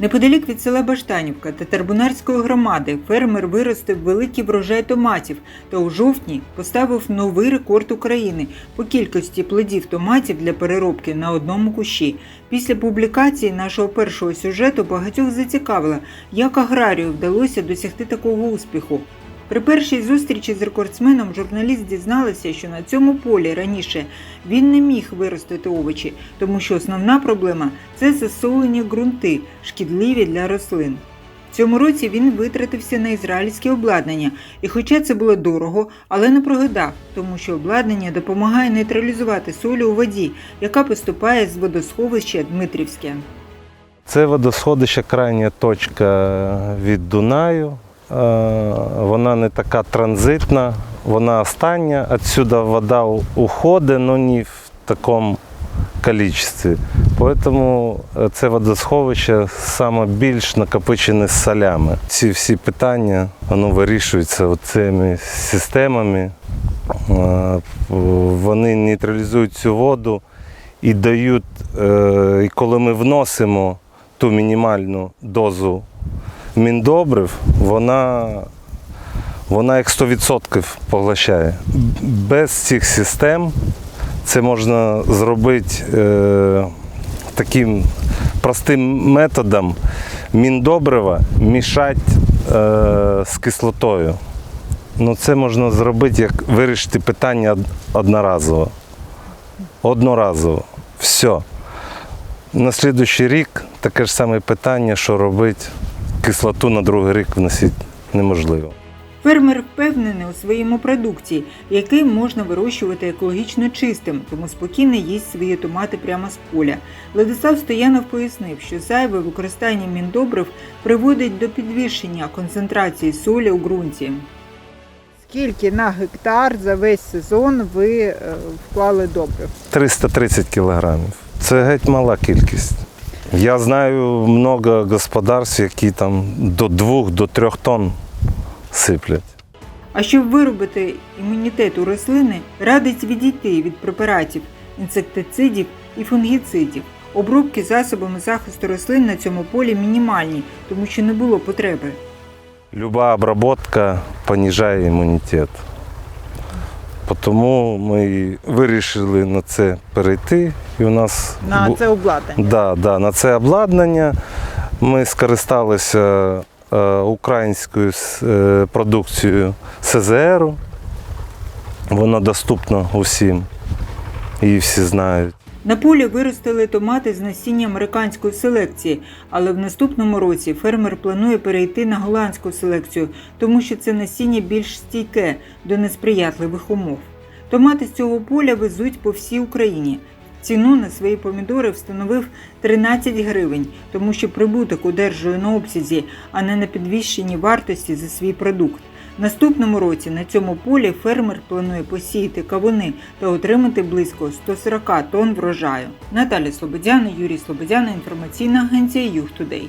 Неподалік від села Баштанівка та Тарбунарської громади фермер виростив великий врожай томатів та у жовтні поставив новий рекорд України по кількості плодів томатів для переробки на одному кущі. Після публікації нашого першого сюжету багатьох зацікавило, як аграрію вдалося досягти такого успіху. При першій зустрічі з рекордсменом журналіст дізналася, що на цьому полі раніше він не міг виростити овочі, тому що основна проблема це засолені ґрунти, шкідливі для рослин. В цьому році він витратився на ізраїльське обладнання, і хоча це було дорого, але не прогадав, тому що обладнання допомагає нейтралізувати солі у воді, яка поступає з водосховища Дмитрівське. Це водосходище крайня точка від Дунаю. Е, Вона не така транзитна, вона остання. Отсюди вода уходить, але не в такому кількості. Тому е, це водосховище саме більш накопичене з солями. Ці всі питання воно вирішуються цими системами. Е, Вони нейтралізують цю воду і дають, е, і коли ми вносимо ту мінімальну дозу міндобрив, вона, вона як 100% поглощає. Без цих систем це можна зробити е, таким простим методом міндобрива мішати е, з кислотою. Ну, це можна зробити, як вирішити питання одноразово. Одноразово. Все. На наступний рік таке ж саме питання, що робити кислоту на другий рік вносити неможливо. Фермер впевнений у своєму продукті, який можна вирощувати екологічно чистим, тому спокійно їсть свої томати прямо з поля. Владислав Стоянов пояснив, що зайве використання міндобрив приводить до підвищення концентрації солі у ґрунті. Скільки на гектар за весь сезон ви е, вклали добрив? 330 кілограмів. Це геть мала кількість. Я знаю багато господарств, які там до 2 до 3 тонн сиплять. А щоб виробити імунітет у рослини, радить відійти від препаратів, інсектицидів і фунгіцидів. Обробки засобами захисту рослин на цьому полі мінімальні, тому що не було потреби. Люба обробка понижає імунітет. Тому ми вирішили на це перейти. І у нас На бу- це обладнання? Да, да, на це обладнання ми скористалися е, українською с- е, продукцією СЗР. Воно доступно усім. Її всі знають. На полі виростили томати з насіння американської селекції, але в наступному році фермер планує перейти на голландську селекцію, тому що це насіння більш стійке до несприятливих умов. Томати з цього поля везуть по всій Україні. Ціну на свої помідори встановив 13 гривень, тому що прибуток одержує на обсязі, а не на підвищенні вартості за свій продукт. Наступному році на цьому полі фермер планує посіяти кавуни та отримати близько 140 тонн врожаю. Наталя Слободяна, Юрій Слободяна, інформаційна агенція Юг Тудей.